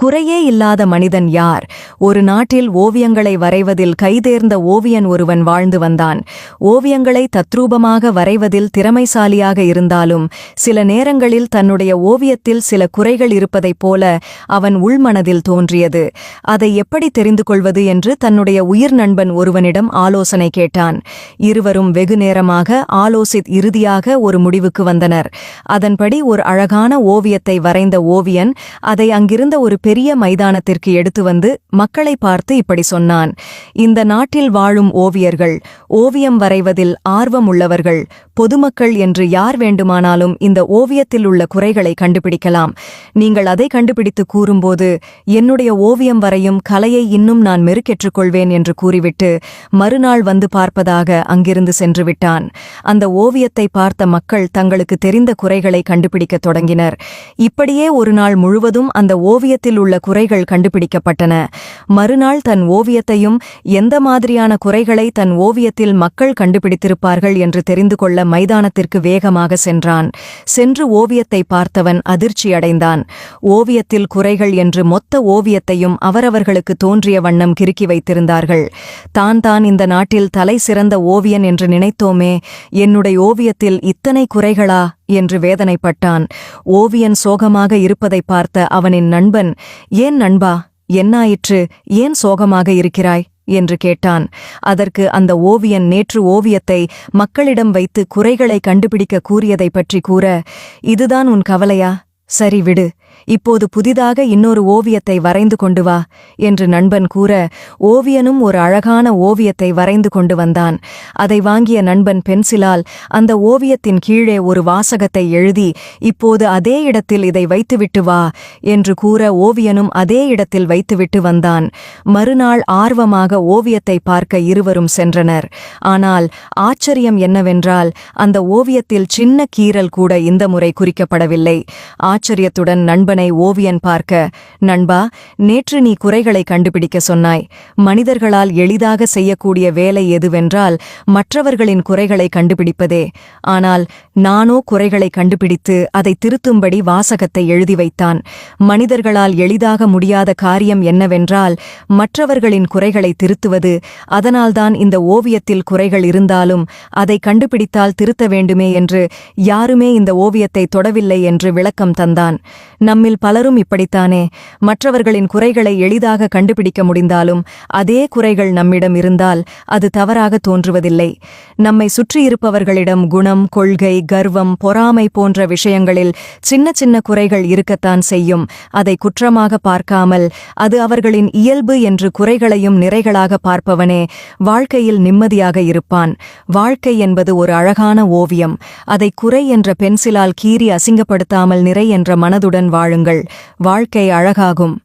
குறையே இல்லாத மனிதன் யார்? ஒரு நாட்டில் ஓவியங்களை வரைவதில் கைதேர்ந்த ஓவியன் ஒருவன் வாழ்ந்து வந்தான். ஓவியங்களை தத்ரூபமாக வரைவதில் திறமைசாலியாக இருந்தாலும் சில நேரங்களில் தன்னுடைய ஓவியத்தில் சில குறைகள் இருப்பதைப் போல அவன் உள்மனதில் தோன்றியது. அதை எப்படி தெரிந்து கொள்வது என்று தன்னுடைய உயிர் நண்பன் ஒருவனிடம் ஆலோசனை கேட்டான். இருவரும் வெகு நேரமாக ஆலோசித் இறுதியாக ஒரு முடிவுக்கு வந்தனர். அதன்படி ஒரு அழகான ஓவியத்தை வரைந்த ஓவியன் அதை அங்கிருந்த ஒரு பெரிய மைதானத்திற்கு எடுத்து வந்து மக்களை பார்த்து இப்படி சொன்னான் இந்த நாட்டில் வாழும் ஓவியர்கள் ஓவியம் வரைவதில் ஆர்வம் உள்ளவர்கள் பொதுமக்கள் என்று யார் வேண்டுமானாலும் இந்த ஓவியத்தில் உள்ள குறைகளை கண்டுபிடிக்கலாம். நீங்கள் அதை கண்டுபிடித்து கூறும்போது என்னுடைய ஓவியம் வரையும் கலையை இன்னும் நான் மெருக்கெற்றுக் கொள்வேன் என்று கூறிவிட்டு மறுநாள் வந்து பார்ப்பதாக அங்கிருந்து சென்று விட்டான். அந்த ஓவியத்தை பார்த்த மக்கள் தங்களுக்கு தெரிந்த குறைகளை கண்டுபிடிக்கத் தொடங்கினர். இப்படியே ஒரு நாள் முழுவதும் அந்த ஓவியத்தில் உள்ள குறைகள் கண்டுபிடிக்கப்பட்டன. மறுநாள் தன் ஓவியத்தையும் எந்த மாதிரியான குறைகளை தன் ஓவியத்தில் மக்கள் கண்டுபிடித்திருப்பார்கள் என்று தெரிந்து கொள்ள மைதானத்திற்கு வேகமாக சென்றான். சென்று ஓவியத்தை பார்த்தவன் அதிர்ச்சியடைந்தான். ஓவியத்தில் குறைகள் என்று மொத்த ஓவியத்தையும் அவரவர்களுக்கு தோன்றிய வண்ணம் கிறுக்கி வைத்திருந்தார்கள். தான் தான் இந்த நாட்டில் தலை சிறந்த ஓவியன் என்று நினைத்தோமே என்னுடைய ஓவியத்தில் இத்தனை குறைகளா? என்று வேதனைப்பட்டான். ஓவியன் சோகமாக இருப்பதைப் பார்த்த அவனின் நண்பன் ஏன் நண்பா என்னாயிற்று? ஏன் சோகமாக இருக்கிறாய்? என்று கேட்டான். அதற்கு அந்த ஓவியன் நேற்று ஓவியத்தை மக்களிடம் வைத்து குறைகளை கண்டுபிடிக்க கூறியதைப் பற்றி கூற இதுதான் உன் கவலையா? சரி விடு. இப்போது புதிதாக இன்னொரு ஓவியத்தை வரைந்து கொண்டு வா என்று நண்பன் கூற ஓவியனும் ஒரு அழகான ஓவியத்தை வரைந்து கொண்டு வந்தான். அதை வாங்கிய நண்பன் பென்சிலால் அந்த ஓவியத்தின் கீழே ஒரு வாசகத்தை எழுதி இப்போது அதே இடத்தில் இதை வைத்துவிட்டு வா என்று கூற ஓவியனும் அதே இடத்தில் வைத்துவிட்டு வந்தான். மறுநாள் ஆர்வமாக ஓவியத்தை பார்க்க இருவரும் சென்றனர். ஆனால் ஆச்சரியம் என்னவென்றால் அந்த ஓவியத்தில் சின்ன கீறல் கூட இந்த முறை குறிக்கப்படவில்லை. ஆச்சரியத்துடன் நண்பனை ஓவியன் பார்க்க நண்பா நேற்று நீ குறைகளை கண்டுபிடிக்க சொன்னாய். மனிதர்களால் எளிதாக செய்யக்கூடிய வேலை எதுவென்றால் மற்றவர்களின் குறைகளை கண்டுபிடிப்பதே. ஆனால் நானோ குறைகளை கண்டுபிடித்து அதை திருத்தும்படி வாசகத்தை எழுதி வைத்தான். மனிதர்களால் எளிதாக முடியாத காரியம் என்னவென்றால் மற்றவர்களின் குறைகளை திருத்துவது. அதனால்தான் இந்த ஓவியத்தில் குறைகள் இருந்தாலும் அதை கண்டுபிடித்தால் திருத்த வேண்டுமே என்று யாருமே இந்த ஓவியத்தை தொடவில்லை என்று விளக்கம் தந்தான். நம்மில் பலரும் இப்படித்தானே. மற்றவர்களின் குறைகளை எளிதாக கண்டுபிடிக்க முடிந்தாலும் அதே குறைகள் நம்மிடம் இருந்தால் அது தவறாக தோன்றுவதில்லை. நம்மை சுற்றியிருப்பவர்களிடம் குணம் கொள்கை கர்வம் பொறாமை போன்ற விஷயங்களில் சின்ன சின்ன குறைகள் இருக்கத்தான் செய்யும். அதை குற்றமாக பார்க்காமல் அது அவர்களின் இயல்பு என்று குறைகளையும் நிறைகளாக பார்ப்பவனே வாழ்க்கையில் நிம்மதியாக இருப்பான். வாழ்க்கை என்பது ஒரு அழகான ஓவியம். அதை குறை என்ற பென்சிலால் கீறி அசிங்கப்படுத்தாமல் நிறை என்ற மனதுடன் வாழுங்கள். வாழ்க்கை அழகாகும்.